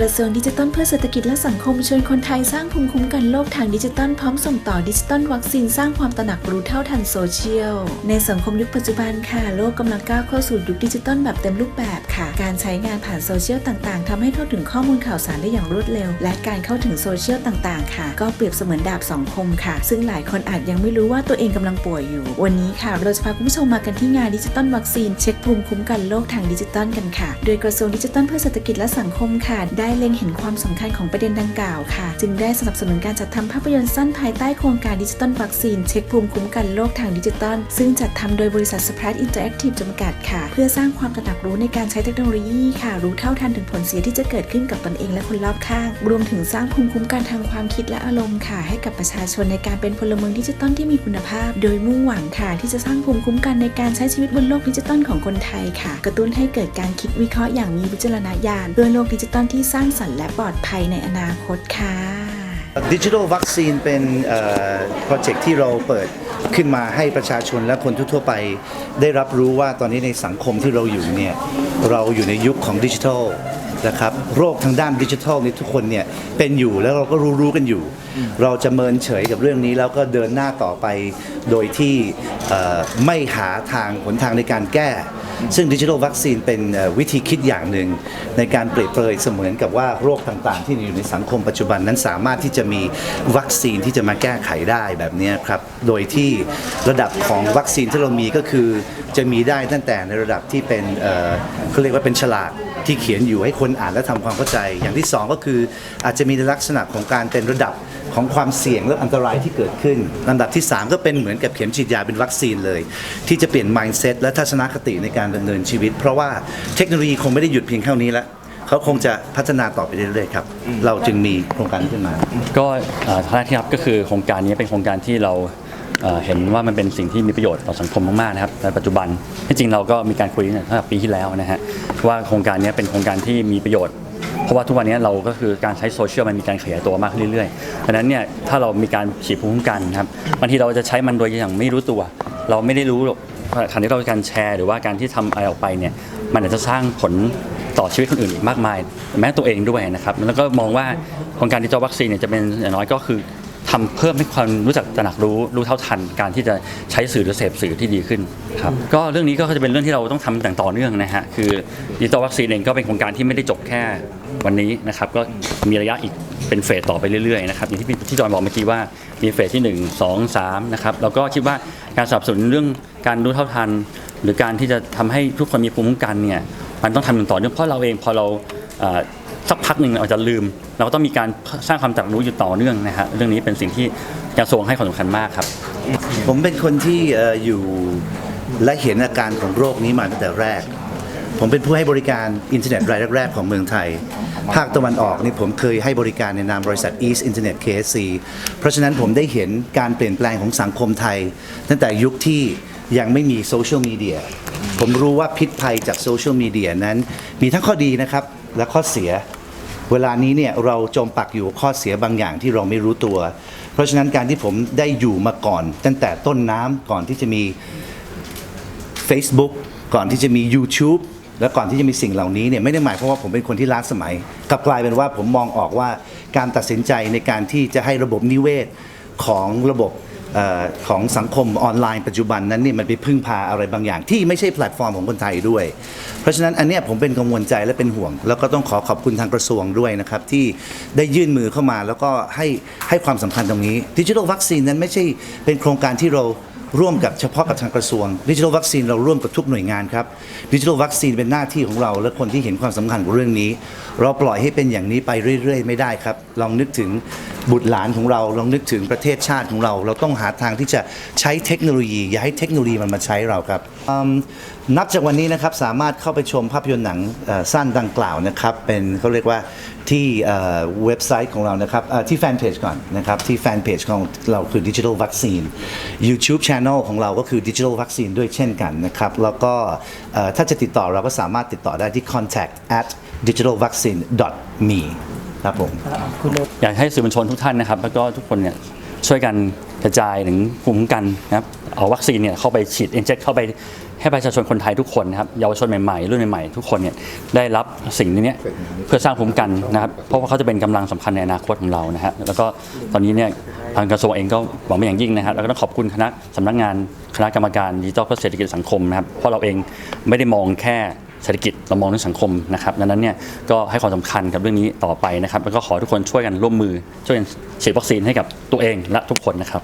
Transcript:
กระทรวงดิจิทัลเพื่อเศรษฐกิจและสังคมชวนคนไทยสร้างภูมิคุ้มกันโลกทางดิจิทัลพร้อมส่งต่อดิจิทัลวัคซีนสร้างความตระหนักรู้เท่าทันโซเชียล ในสังคมยุคปัจจุบันค่ะ โลกกำลังก้าวเข้าสู่ยุคดิจิทัลแบบเต็มรูปแบบค่ะ การใช้งานผ่านโซเชียลต่างๆทำให้เข้าถึงข้อมูลข่าวสารได้อย่างรวดเร็ว และการเข้าถึงโซเชียลต่างๆ ค่ะ ก็เปรียบเสมือนดาบสองคมค่ะ ซึ่งหลายคนอาจยังไม่รู้ว่าตัวเองกำลังป่วยอยู่ วันนี้ค่ะ เราจะพาคุณผู้ชมมากันที่งานดิจิทัลวัคซีนเช็คภูมิคุ้มกันโลกทางดิจิทัลกันค่ะ โดยกระทรวงดิจิทัลเพื่อเศรษฐกิจและสังคมค่ะได้ได้เล็งเห็นความสำคัญของประเด็นดังกล่าวค่ะ จึงได้สนับสนุนการจัดทำภาพยนตร์สั้นภายใต้โครงการดิจิทัลวัคซีน เช็คภูมิคุ้มกันโลกทางดิจิทัลซึ่งจัดทำโดยบริษัทสปร t อินเตอร์แอคทีฟจำกัดค่ะ เพื่อสร้างความตระหนักรู้ในการใช้เทคโนโลยีค่ะ รู้เท่าทันถึงผลเสียที่จะเกิดขึ้นกับตนเองและคนรอบข้าง รวมถึงสร้างภูมิคุ้มกันทางความคิดและอารมณ์ค่ะ ให้กับประชาชนในการเป็นพลเมืองดิจิทัลที่มีคุณภาพ โดยมุ่งหวังค่ะ ที่จะสร้างภูมิคุ้มกันในการใช้ชีวิตบนโลกดิจิทัลของคนไทยค่ะ กระตุ้นให้เกิดการคิดวิเคราะห์อย่างมีวิจารณญาณเพื่อโลกดิจิทัลที่สร้างสรรค์และปลอดภัยในอนาคตค่ะดิจิทัลวัคซีนเป็นโปรเจกต์ที่เราเปิดขึ้นมาให้ประชาชนและคนทั่วไป ได้รับรู้ว่าตอนนี้ในสังคมที่เราอยู่เนี่ยเราอยู่ในยุคของดิจิทัลนะครับโรคทางด้านดิจิทัลนี่ทุกคนเนี่ยเป็นอยู่แล้วเราก็รู้ๆกันอยู่ เราจะเมินเฉยกับเรื่องนี้แล้วก็เดินหน้าต่อไป โดยที่ไม่หาทางหนทางในการแก้ ซึ่งดิจิทัลวัคซีนเป็นวิธีคิดอย่างหนึ่ง ในการเปรียบเปรยเสมือนกับว่าโรคต่างๆ ที่อยู่ในสังคมปัจจุบันนั้นสามารถที่จะมีวัคซีนที่จะมาแก้ไขได้แบบนี้ครับ โดยที่ระดับของวัคซีนที่เรามีก็คือจะมีได้ตั้งแต่ในระดับที่เป็นเขาเรียกว่าเป็นฉลากที่เขียนอยู่ให้คนอ่านและทำความเข้าใจ อย่างที่สองก็คืออาจจะมีลักษณะของการเป็นระดับ ของความเสี่ยงและอันตรายที่เกิดขึ้นลำดับที่ 3 ก็เป็นเหมือนกับเข็มฉีดยาเป็นวัคซีนเลย ที่จะเปลี่ยน mindset และทัศนคติในการดำเนินชีวิต เพราะว่าเทคโนโลยีคงไม่ได้หยุดเพียงเท่านี้แล้วเขาคงจะพัฒนาต่อไปเรื่อยๆครับ เราจึงมีโครงการขึ้นมา ก็ท่านแรกที่ครับก็คือโครงการนี้เป็นโครงการที่เราเอ่อเห็นว่ามันเป็นสิ่งที่มีประโยชน์ต่อสังคมมากๆนะครับในปัจจุบันที่จริงเราก็มีการคุยตั้งแต่ปีที่แล้วนะฮะว่าโครงการนี้เป็นโครงการที่มีประโยชน์ เพราะว่าทุกวันนี้เราก็คือการใช้โซเชียลมันมีการขยายตัวมากขึ้นเรื่อยๆดังนั้นเนี่ยถ้าเรามีการฉีดภูมิคุ้มกันนะครับบางทีเราจะใช้มันโดยอย่างไม่รู้ตัว เราไม่ได้รู้หรอกาการที่เราการแชร์หรือว่าการที่ทำอะไรออกไปเนี่ยมันอาจจะสร้างผลต่อชีวิตคนอื่นอีกมากมาย แม้ตัวเองด้วยนะครับแล้วก็มองว่าโครงการดิจิทัลวัคซีนเนี่ยจะเป็นอย่างน้อยก็คือ ทำเพิ่มให้ความรู้จักตระหนักรู้รู้เท่าทัน การที่จะใช้สื่อหรือเสพสื่อที่ดีขึ้นครับก็เรื่องนี้ก็จะเป็นเรื่องที่เราต้องทำอย่างต่อเนื่องนะฮะคือดิจิทัลวัคซีนเองก็เป็นโครงการที่ไม่ได้จบแค่วันนี้นะครับก็มีระยะอีกเป็นเฟสต่อไปเรื่อยๆนะครับอย่างที่พี่ที่จอยบอกเมื่อกี้ว่ามีเฟสที่ 1 2 3นะครับแล้วก็คิดว่าการสนับสนุนเรื่องการรู้เท่าทัน หรือการที่จะทำให้ทุกคนมีภูมิคุ้มกันเนี่ยมันต้องทำอย่างต่อเนื่องเพราะเราเองพอเราเอ่อ สักพักหนึ่งเราอาจจะลืม เราก็ต้องมีการสร้างความตระหนักรู้อยู่ต่อเนื่องนะฮะเรื่องนี้เป็นสิ่งที่กระทรวงให้ความสำคัญมากครับผมเป็นคนที่เอ่ออยู่และเห็นอาการของโรคนี้มาตั้งแต่แรก ผมเป็นผู้ให้บริการอินเทอร์เน็ตรายแรก ๆ ของเมืองไทย ภาคตะวันออกนี่ผมเคยให้บริการในนามบริษัท East Internet KSC เพราะฉะนั้นผมได้เห็นการเปลี่ยนแปลงของสังคมไทย ตั้งแต่ยุคที่ยังไม่มีโซเชียลมีเดียผมรู้ว่าพิษภัยจากโซเชียลมีเดียนั้น มีทั้งข้อดีนะครับและข้อเสีย เวลานี้เนี่ยเราจมปักอยู่ข้อเสียบางอย่างที่เราไม่รู้ตัว เพราะฉะนั้นการที่ผมได้อยู่มาก่อน ตั้งแต่ต้นน้ำก่อนที่จะมี Facebook ก่อนที่จะมี YouTube และก่อนที่จะมีสิ่งเหล่านี้เนี่ยไม่ได้หมายความว่าผมเป็นคนที่ล้าสมัยกลับกลายเป็นว่าผมมองออกว่าการตัดสินใจในการที่จะให้ระบบนิเวศของระบบ ออของสังคมออนไลน์ปัจจุบันนั้นเนี่ยมันไปพึ่งพาอะไรบางอย่าง ที่ไม่ใช่แพลตฟอร์มของคนไทยด้วย เพราะฉะนั้นอันเนี้ยผมเป็นกังวลใจและเป็นห่วง แล้วก็ต้องขอขอบคุณทางกระทรวงด้วยนะครับ ที่ได้ยื่นมือเข้ามาแล้วก็ให้ให้ความสำคัญตรงนี้ดิจิทัลวัคซีนนั้นไม่ใช่เป็นโครงการที่เราร่วมกับเฉพาะกับทางกระทรวงดิจิทัลวัคซีนเราร่วมกับทุกหน่วยงานครับดิจิทัลวัคซีนเป็นหน้าที่ของเรา และคนที่เห็นความสำคัญของเรื่องนี้ เราปล่อยให้เป็นอย่างนี้ไปเรื่อย ๆ ไม่ได้ครับ ลองนึกถึง บุตรหลานของเราลองนึกถึงประเทศชาติของเรา เราต้องหาทางที่จะใช้เทคโนโลยี อย่าให้เทคโนโลยีมันมาใช้เราครับนับจากวันนี้นะครับสามารถเข้าไปชมภาพยนตร์หนังสั้นดังกล่าวนะครับเป็นเขาเรียกว่าที่เว็บไซต์ของเรานะครับที่แฟนเพจก่อนนะครับที่แฟนเพจของเราคือ Digital Vaccine YouTube Channel ของเราก็คือ Digital Vaccine ด้วยเช่นกันนะครับแล้วก็ถ้าจะติดต่อเราก็สามารถติดต่อได้ที่ contact at digitalvaccine.me ครับผมอยากให้สื่อมวลชนทุกท่านนะครับ แล้วก็ทุกคนเนี่ยช่วยกันกระจายถึงภูมิคุ้มกันนะครับเอาวัคซีนเนี่ยเข้าไปฉีดเอ็นเจเข้าไปให้ประชาชนคนไทยทุกคนนะครับเยาวชนใหม่ๆรุ่นใหม่ๆทุกคนเนี่ยได้รับสิ่งนี้เนี่ยเพื่อสร้างภูมิคุ้มกันนะครับเพราะว่าเขาจะเป็นกำลังสำคัญในอนาคตของเรานะฮะแล้วก็ตอนนี้เนี่ยทางกระทรวงเองก็หวังเป็นอย่างยิ่งนะครับแล้วก็ต้องขอบคุณคณะสำนักงานคณะกรรมการดิจิทัลเพื่อเศรษฐกิจสังคมนะครับเพราะเราเองไม่ได้มองแค่ เศรษฐกิจเรามองเรื่องสังคมนะครับดังนั้นเนี่ยก็ให้ความสำคัญกับเรื่องนี้ต่อไปนะครับ แล้วก็ขอทุกคนช่วยกันร่วมมือช่วยกันฉีดวัคซีนให้กับตัวเองและทุกคนนะครับ